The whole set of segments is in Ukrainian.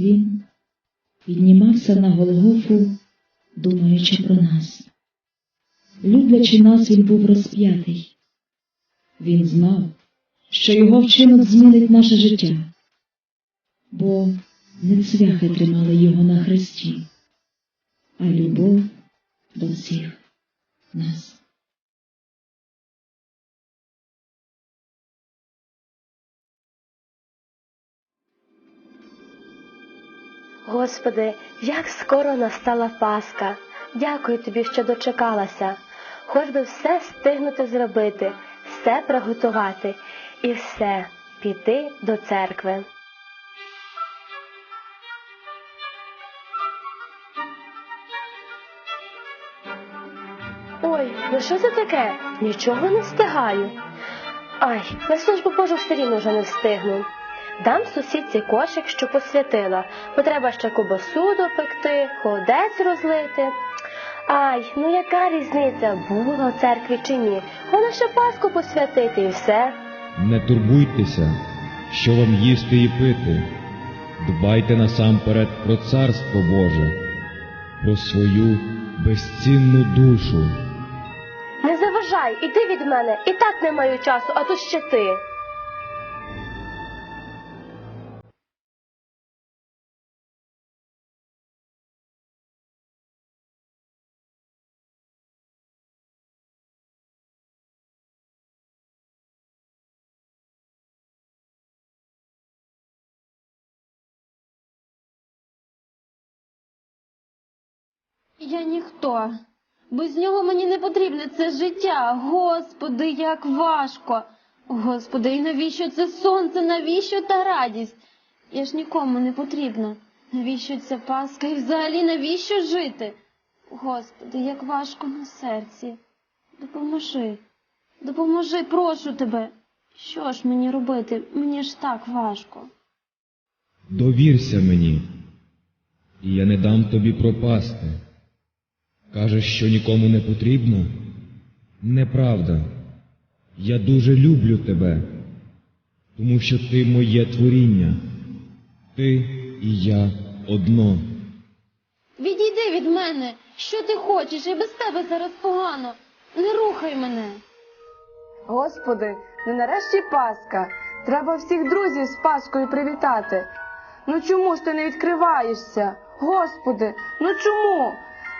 він піднімався на Голгофу, думаючи про нас. Люблячи нас, він був розп'ятий. Він знав, що його вчинок змінить наше життя, бо не цвяхи тримали його на хресті, а любов Господи, як скоро настала Пасха. Дякую тобі, що дочекалася. Хоч би все встигнути зробити, все приготувати і все піти до церкви. Ой, ну що це таке? Нічого не встигаю. Ай, на службу Божу все рівно вже не встигну. Дам сусідці кошик, що посвятила, бо треба ще кубасу допекти, холодець розлити. Ай, ну яка різниця, була в церкві чи ні? Вона ще Пасху посвятити і все. Не турбуйтеся, що вам їсти і пити. Дбайте насамперед про Царство Боже, про свою безцінну душу. Не заважай, іди від мене, і так не маю часу, а тут ще ти. Я ніхто. Без нього мені не потрібне це життя. Господи, як важко. Господи, і навіщо це сонце, навіщо та радість? Я ж нікому не потрібна. Навіщо ця паска і взагалі навіщо жити? Господи, як важко на серці. Допоможи, допоможи, прошу тебе. Що ж мені робити? Мені ж так важко. Довірся мені, і я не дам тобі пропасти. Кажеш, що нікому не потрібно? Неправда. Я дуже люблю тебе, тому що ти моє творіння. Ти і я одно. Відійди від мене. Що ти хочеш? І без тебе зараз погано. Не рухай мене. Господи, ну нарешті Пасха. Треба всіх друзів з Паскою привітати. Ну чому ж ти не відкриваєшся? Господи, ну чому?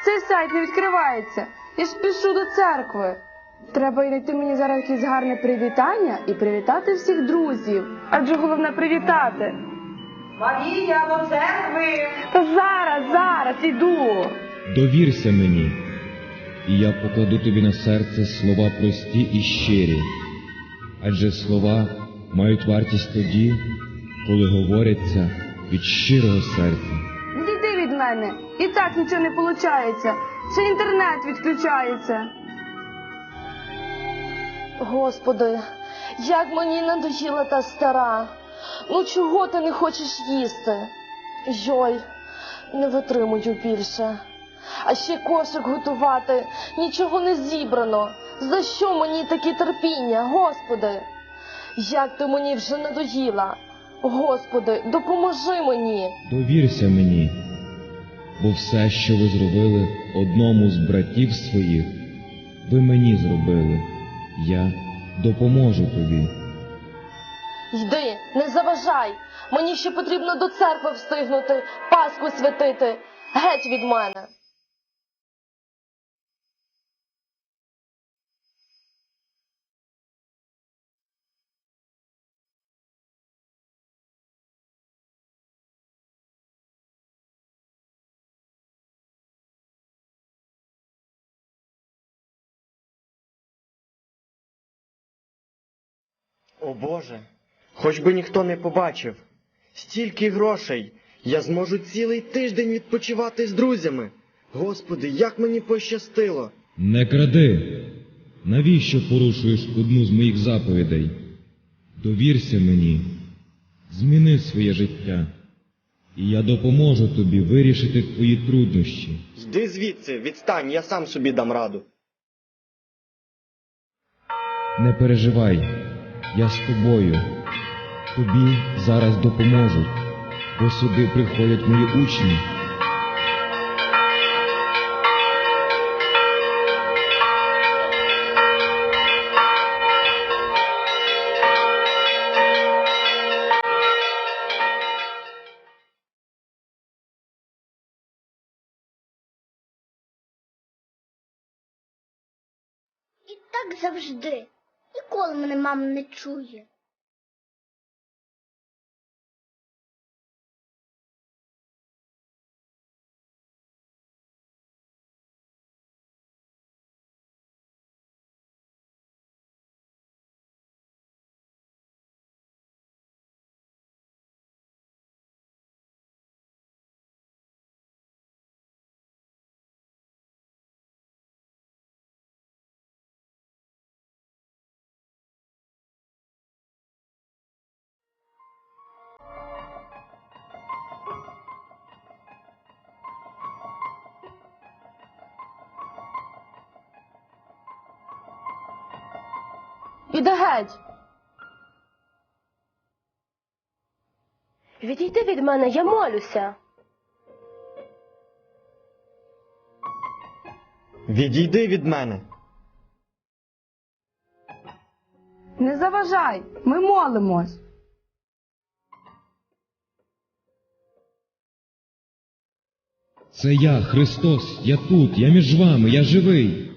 Цей сайт не відкривається. Я ж пішу до церкви. Треба знайти мені зараз якесь гарне привітання і привітати всіх друзів. Адже головне привітати. Марія до церкви. Та зараз, зараз іду. Довірся мені, і я покладу тобі на серце слова прості і щирі, адже слова мають вартість тоді, коли говоряться від щирого серця. Мене. І так нічого не виходить. Ще інтернет відключається. Господи, як мені надоїла та стара. Ну чого ти не хочеш їсти? Йой, не витримую більше. А ще кошик готувати, нічого не зібрано. За що мені таке терпіння, Господи? Як ти мені вже надоїла? Господи, допоможи мені. Довірся мені, бо все, що ви зробили одному з братів своїх, ви мені зробили. Я допоможу тобі. Йди, не заважай. Мені ще потрібно до церкви встигнути, Пасху святити. Геть від мене. О Боже, хоч би ніхто не побачив. Стільки грошей. Я зможу цілий тиждень відпочивати з друзями. Господи, як мені пощастило. Не кради. Навіщо порушуєш одну з моїх заповідей? Довірся мені, зміни своє життя, і я допоможу тобі вирішити твої труднощі. Йди звідси, відстань, я сам собі дам раду. Не переживай, я з тобою. Тобі зараз допоможуть. бо сюди приходять мої учні. І так завжди. Ніколи мене мама не чує. Іди геть. Відійди від мене, я молюся. Відійди від мене. Не заважай, ми молимось. Це я, Христос, я тут, я між вами, я живий.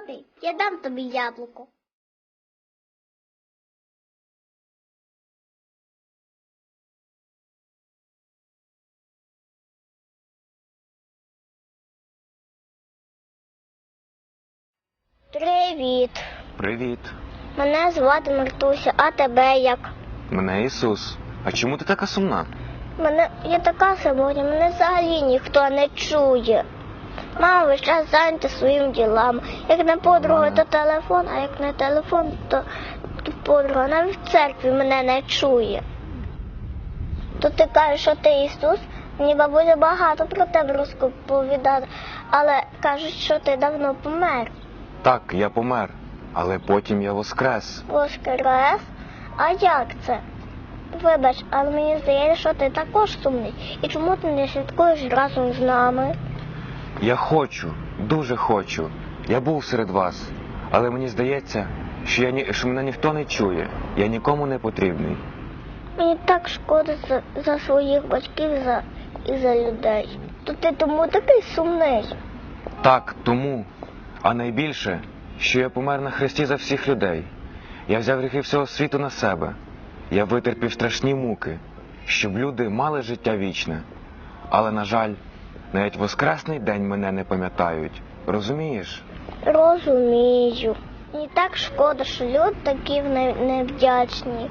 Голодний? Я дам тобі яблуко. Привіт. Привіт, Мене звати Мартуся, а тебе як? мене Ісус. А чому ти така сумна? Мене я така самотня, мене взагалі ніхто не чує. Мама весь час зайнята своїм ділами. Як не подруга, то телефон, а як не телефон, то, подруга. Навіть в церкві мене не чує. То ти кажеш, що ти Ісус? Мені бабуся багато про тебе розповідала, але кажуть, що ти давно помер. Так, я помер, але потім я воскрес. Воскрес? А як це? Вибач, але мені здається, що ти також сумний. І чому ти не святкуєш разом з нами? Я хочу, дуже хочу. Я був серед вас, але мені здається, що, я ні, що мене ніхто не чує. Я нікому не потрібний. Мені так шкода за, за своїх батьків за, і за людей. То ти тому такий сумний. Так, тому, а найбільше, що я помер на хресті за всіх людей. Я взяв гріхи всього світу на себе. Я витерпів страшні муки, щоб люди мали життя вічне. Але, на жаль, навіть воскресний день мене не пам'ятають. Розумієш? Розумію. Мені так шкода, що люди такі не- невдячні.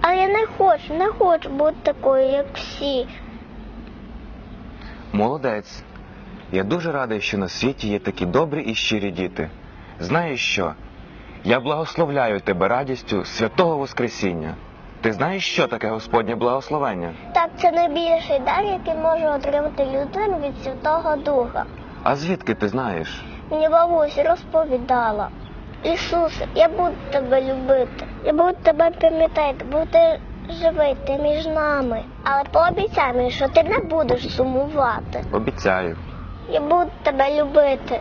Але я не хочу, не хочу бути такою, як всі. Молодець. Я дуже радий, що на світі є такі добрі і щирі діти. Знаєш що? Я благословляю тебе радістю святого Воскресіння. Ти знаєш, що таке Господнє благословення? Так, це найбільший дар, який може отримати людина від Святого Духа. А звідки ти знаєш? Мені бабуся розповідала. Ісусе, я буду тебе любити. Я буду тебе пам'ятати, бо ти живий, ти між нами. Але пообіцяй мені, що ти не будеш сумувати. Обіцяю. Я буду тебе любити.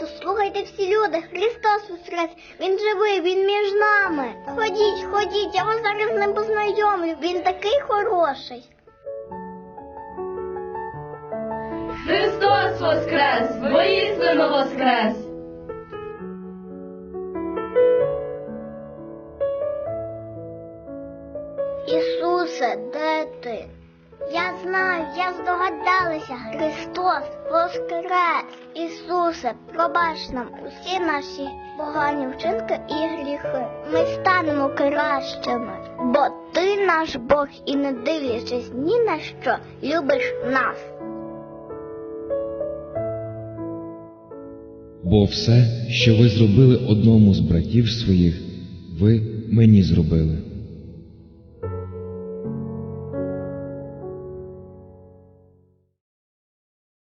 Мамо, слухайте всі люди. Христос воскрес. Він живий, він між нами. Ходіть, ходіть, я вас зараз з ним познайомлю. Він такий хороший. Христос воскрес! Воістину воскрес! Ісусе, де ти? Я знаю, я здогадалася. Христос воскрес! Ісусе, пробач нам усі наші погані вчинки і гріхи. Ми станемо кращими, бо ти наш Бог і не дивлячись ні на що, любиш нас. Бо все, що ви зробили одному з братів своїх, ви мені зробили.